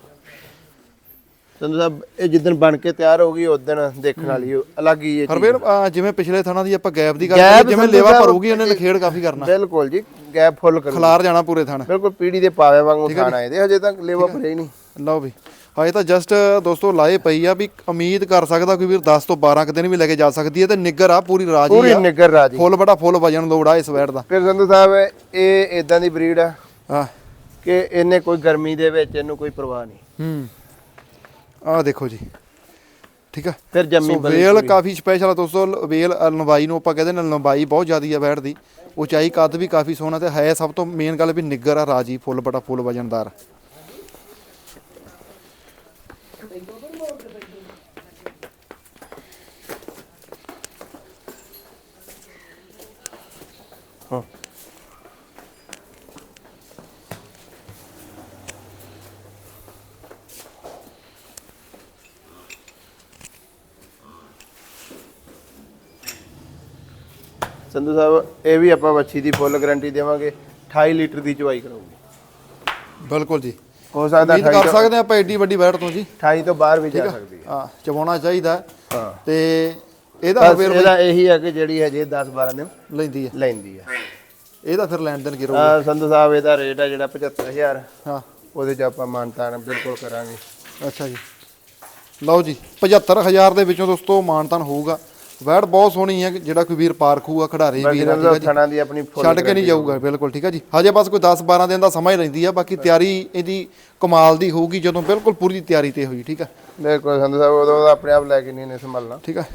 ਸੰਧੂ ਸਾਹਿਬ ਇਹ ਜਿੱਦਣ ਬਣ ਕੇ ਤਿਆਰ ਹੋ ਗਈ ਉਦੋਂ ਦੇਖਣ ਵਾਲੀ ਅਲੱਗ ਹੀ। ਹਰਵੇਲ ਅਹ ਜਿਵੇਂ ਪਿਛਲੇ ਥਾਣਾ ਦੀ ਆਪਾਂ ਗੈਪ ਦੀ ਗੱਲ ਗੈਪ ਕਰੀ ਜਿਵੇਂ ਲੇਵਾ ਭਰੂਗੀ ਉਹਨੇ ਨਖੇੜ ਕਾਫੀ ਕਰਨਾ। ਬਿਲਕੁਲ ਜੀ ਗੈਪ ਫੁੱਲ ਕਰੂ ਖਲਾਰ ਜਾਣਾ ਪੂਰੇ ਥਾਣਾ। ਬਿਲਕੁਲ ਪੀੜੀ ਦੇ ਪਾਵੇ ਵਾਂਗੂ ਖਾਣਾ ਇਹਦੇ ਹਜੇ ਤੱਕ ਲੇਵਾ ਭਰੇ ਹੀ ਨਹੀਂ। ਲਓ ਵੀ। ਹਜੇ ਤਾਂ ਜਸਟ ਦੋਸਤੋ ਲਾਏ ਪਈ ਆ ਵੀ ਉਮੀਦ ਕਰ ਸਕਦਾ ਕੋਈ ਵੀਰ 10 ਤੋਂ 12 ਕੁ ਦਿਨ ਵੀ ਲੈ ਕੇ ਜਾ ਸਕਦੀ ਹੈ ਤੇ ਨਿੱਗਰ ਆ ਪੂਰੀ ਰਾਜੀ ਪੂਰੀ ਆ। ਨਿਗਰ ਰਾਜੀ। ਫੁੱਲ ਬੜਾ ਫੁੱਲ ਵਜਨ ਲੋੜਾ ਇਸ ਵੈੜ ਦਾ। ਫਿਰ ਸੰਧੂ ਸਾਹਿਬ ਇਹ ਇਦਾਂ ਦੀ ਬਰੀਡ ਆ ਆ ਕਿ ਇਹਨੇ ਕੋਈ ਗਰਮੀ ਦੇ ਵਿੱਚ ਇਹਨੂੰ ਕੋਈ ਪਰਵਾਹ ਨਹੀਂ। ਹੂੰ। ਆ ਦੇਖੋ ਜੀ। ਠੀਕ ਆ? ਫਿਰ ਜੰਮੀ ਵੇਲ ਕਾਫੀ ਸਪੈਸ਼ਲ ਆ ਦੋਸਤੋ ਵੇਲ ਲੰਬਾਈ ਨੂੰ ਆਪਾਂ ਕਹਿੰਦੇ ਨੇ ਲੰਬਾਈ ਬਹੁਤ ਜ਼ਿਆਦੀ ਆ ਵੈੜ ਦੀ। ਉਚਾਈ ਕੱਦ ਵੀ ਕਾਫੀ ਸੋਹਣਾ ਤੇ ਹੈ ਸਭ ਤੋਂ ਮੇਨ ਗੱਲ ਵੀ ਨਿੱਗਰ ਆ ਰਾਜੀ ਫੁੱਲ ਬੜਾ ਫੁੱਲ ਵਜਨਦਾਰ ਸੰਧੂ ਸਾਹਿਬ ਇਹ ਵੀ ਆਪਾਂ ਵੱਛੀ ਦੀ ਫੁੱਲ ਗਾਰੰਟੀ ਦੇਵਾਂਗੇ 28 ਲੀਟਰ ਦੀ ਚਵਾਈ ਕਰਾਉਗੀ। ਬਿਲਕੁਲ ਜੀ। ਹੋ ਸਕਦਾ ਉਮੀਦ 28 ਕਰ ਤੋਂ ਸਕਦੇ ਆਪਾਂ ਐਡੀ ਵੱਡੀ ਵੈੜ ਤੋਂ ਜੀ। 28 ਤੋਂ ਬਾਹਰ ਵੀ ਜਾ ਸਕਦੀ ਹੈ। ਹਾਂ ਚਵਾਉਣਾ ਚਾਹੀਦਾ। ਹੈ। ਹਾਂ ਤੇ ਇਹਦਾ ਬਸ ਫਿਰ ਇਹਦਾ ਇਹੀ ਹੈ ਕਿ ਜਿਹੜੀ ਹਜੇ 10 12 ਦਿਨ ਲੈਂਦੀ ਹੈ ਲੈਂਦੀ ਹੈ ਇਹਦਾ ਫਿਰ ਲੈਣ ਦੇਣ ਕੀ ਰਹੂ ਆ ਸੰਧੂ ਸਾਹਿਬ ਇਹਦਾ ਰੇਟ ਹੈ ਜਿਹੜਾ 75000 ਹਾਂ। ਉਹਦੇ ਚ ਆਪਾਂ ਮਾਨਤਾਨ ਬਿਲਕੁਲ ਕਰਾਂਗੇ। ਅੱਛਾ ਜੀ। ਲਓ ਜੀ 75000 ਦੇ ਵਿੱਚੋਂ ਦੋਸਤੋ ਮਾਨਤਨ ਹੋਊਗਾ। ਵੈੜ ਬਹੁਤ ਸੋਹਣੀ ਹੈ ਜਿਹੜਾ ਕੋਈ ਵੀਰ ਪਾਰਖੂਗਾ ਖਿਡਾਰੀ ਬਾਕੀ ਵੀਰ ਆ, ਥਣਾ ਦੀ ਆਪਣੀ ਛੱਡ ਕੇ ਨਹੀਂ ਜਾਊਗਾ ਬਿਲਕੁਲ ਠੀਕ ਹੈ ਜੀ? ਹਜੇ ਬਸ ਕੋਈ 10 12 ਦਿਨ ਦਾ ਸਮਾਂ ਹੀ ਲੈਂਦੀ ਆ ਬਾਕੀ ਤਿਆਰੀ ਇਹਦੀ ਕਮਾਲ ਦੀ ਹੋਊਗੀ ਜਦੋਂ ਬਿਲਕੁਲ ਪੂਰੀ ਤਿਆਰੀ ਤੇ ਹੋਈ ਠੀਕ ਹੈ ਬਿਲਕੁਲ ਸੰਧੂ ਸਾਹਿਬ ਉਦੋਂ ਆਪਣੇ ਆਪ ਲੈ ਕੇ ਨਹੀਂ ਨੇ ਸੰਭਲਣਾ। ਠੀਕ ਹੈ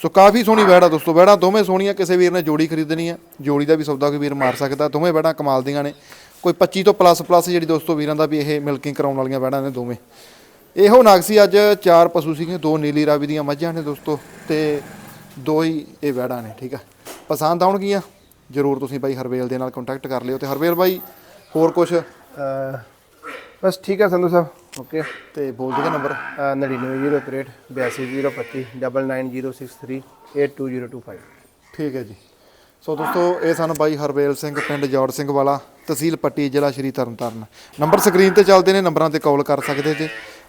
ਸੋ ਕਾਫੀ ਸੋਹਣੀ ਵੈੜ ਆ ਦੋਸਤੋ ਵੈੜਾਂ ਦੋਵੇਂ ਸੋਹਣੀਆਂ ਕਿਸੇ ਵੀਰ ਨੇ ਜੋੜੀ ਖਰੀਦਣੀ ਆ ਜੋੜੀ ਦਾ ਵੀ ਸੌਦਾ ਕੋਈ ਵੀਰ ਮਾਰ ਸਕਦਾ ਦੋਵੇਂ ਵੈੜਾਂ ਕਮਾਲ ਦੀਆਂ ਨੇ। ਕੋਈ 25 ਤੋਂ ਪਲੱਸ ਪਲੱਸ ਜਿਹੜੀ ਦੋਸਤੋ ਵੀਰਾਂ ਦਾ ਵੀ ਇਹ ਮਿਲਕਿੰਗ ਕਰਾਉਣ ਵਾਲੀਆਂ ਵੈੜਾਂ ਨੇ ਦੋਵੇਂ। ਇਹੋ ਨਾਗਸੀ ਅੱਜ ਚਾਰ ਪਸ਼ੂ ਸੀਗੇ ਦੋ ਨੀਲੀ ਰਾਵੀ ਦੀਆਂ ਮੱਝਾਂ ਨੇ ਦੋਸਤੋ ਤੇ ਦੋ ਹੀ ਇਹ ਵੈੜਾਂ ਨੇ ਠੀਕ ਆ। ਪਸੰਦ ਆਉਣਗੀਆਂ ਜਰੂਰ ਤੁਸੀਂ ਬਾਈ ਹਰਵੇਲ ਦੇ ਨਾਲ ਕੰਟੈਕਟ ਕਰ ਲਿਓ ਤੇ ਹਰਵੇਲ ਬਾਈ ਹੋਰ ਕੁਝ ਬਸ ਠੀਕ ਹੈ ਸੰਧੂ ਸਾਹਿਬ ਓਕੇ। ਤੇ ਬੋਲ ਦਿਓ ਨੰਬਰ। 9903 82025 99063 82025 ਠੀਕ ਹੈ ਜੀ। ਸੋ ਦੋਸਤੋ ਇਹ ਸਨ ਬਾਈ ਹਰਵੇਲ ਸਿੰਘ ਪਿੰਡ ਜੌੜ ਸਿੰਘ ਵਾਲਾ ਤਹਿਸੀਲ ਪੱਟੀ ਜ਼ਿਲ੍ਹਾ ਸ਼੍ਰੀ ਤਰਨਤਾਰਨ। ਨੰਬਰ ਸਕਰੀਨ ਤੇ ਚੱਲਦੇ ਨੇ ਨੰਬਰਾਂ ਤੇ ਕਾਲ ਕਰ ਸਕਦੇ ਜੇ।